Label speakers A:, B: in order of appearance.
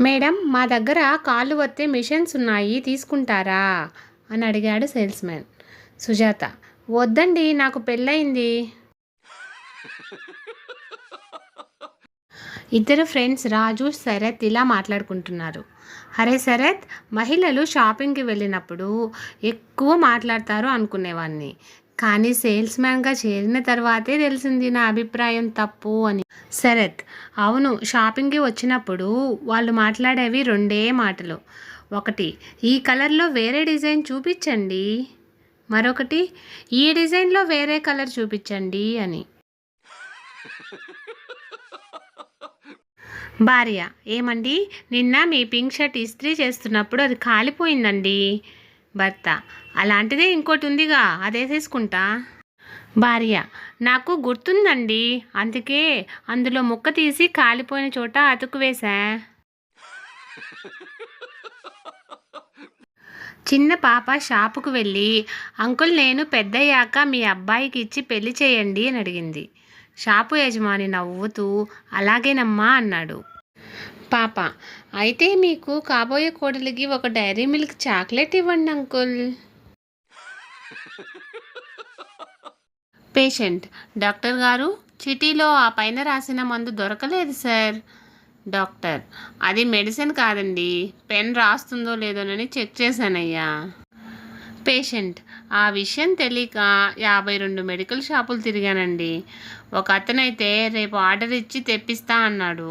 A: Madam మా దగ్గర కాళ్ళు వత్తే మిషన్స్ ఉన్నాయి తీసుకుంటారా? అని అడిగాడు సేల్స్ మ్యాన్ సుజాత వద్దండి నాకు పెళ్ళయింది. ఇద్దరు ఫ్రెండ్స్ రాజు శరత్ ఇలా మాట్లాడుకుంటున్నారు. అరే శరత్ మహిళలు షాపింగ్కి వెళ్ళినప్పుడు ఎక్కువ మాట్లాడతారు అనుకునేవాడిని కానీ సేల్స్ మ్యాన్గా చేరిన తర్వాతే తెలిసింది నా అభిప్రాయం తప్పు అని. శరత్ అవును షాపింగ్కి వచ్చినప్పుడు వాళ్ళు మాట్లాడేవి రెండే మాటలు. ఒకటి ఈ కలర్లో వేరే డిజైన్ చూపించండి. మరొకటి ఈ డిజైన్లో వేరే కలర్ చూపించండి అని. భార్య ఏమండి? నిన్న మీ పింక్ షర్ట్ ఇస్త్రీ చేస్తున్నప్పుడు అది కాలిపోయిందండి. భర్త. అలాంటిదే ఇంకోటి ఉందిగా అదేసేసుకుంటా? భార్య నాకు గుర్తుందండి. అందుకే అందులో ముక్క తీసి కాలిపోయిన చోట అతుకు వేశా. చిన్న పాప షాపుకు వెళ్ళి అంకుల్ నేను పెద్దయ్యాక మీ అబ్బాయికి ఇచ్చి పెళ్ళి చేయండి అని అడిగింది. షాపు యజమాని నవ్వుతూ అలాగేనమ్మా అన్నాడు. పాప అయితే మీకు కాబోయే కోడలికి ఒక డైరీ మిల్క్ చాక్లెట్ ఇవ్వండి అంకుల్. పేషెంట్ డాక్టర్ గారు చిటీలో ఆ పైన రాసిన మందు దొరకలేదు సార్. డాక్టర్ అది మెడిసిన్ కాదండి పెన్ రాస్తుందో లేదోనని చెక్ చేశానయ్యా. పేషెంట్ ఆ విషయం తెలియక యాభై రెండు మెడికల్ షాపులు తిరిగానండి. ఒక అతనైతే రేపు ఆర్డర్ ఇచ్చి తెప్పిస్తా అన్నాడు.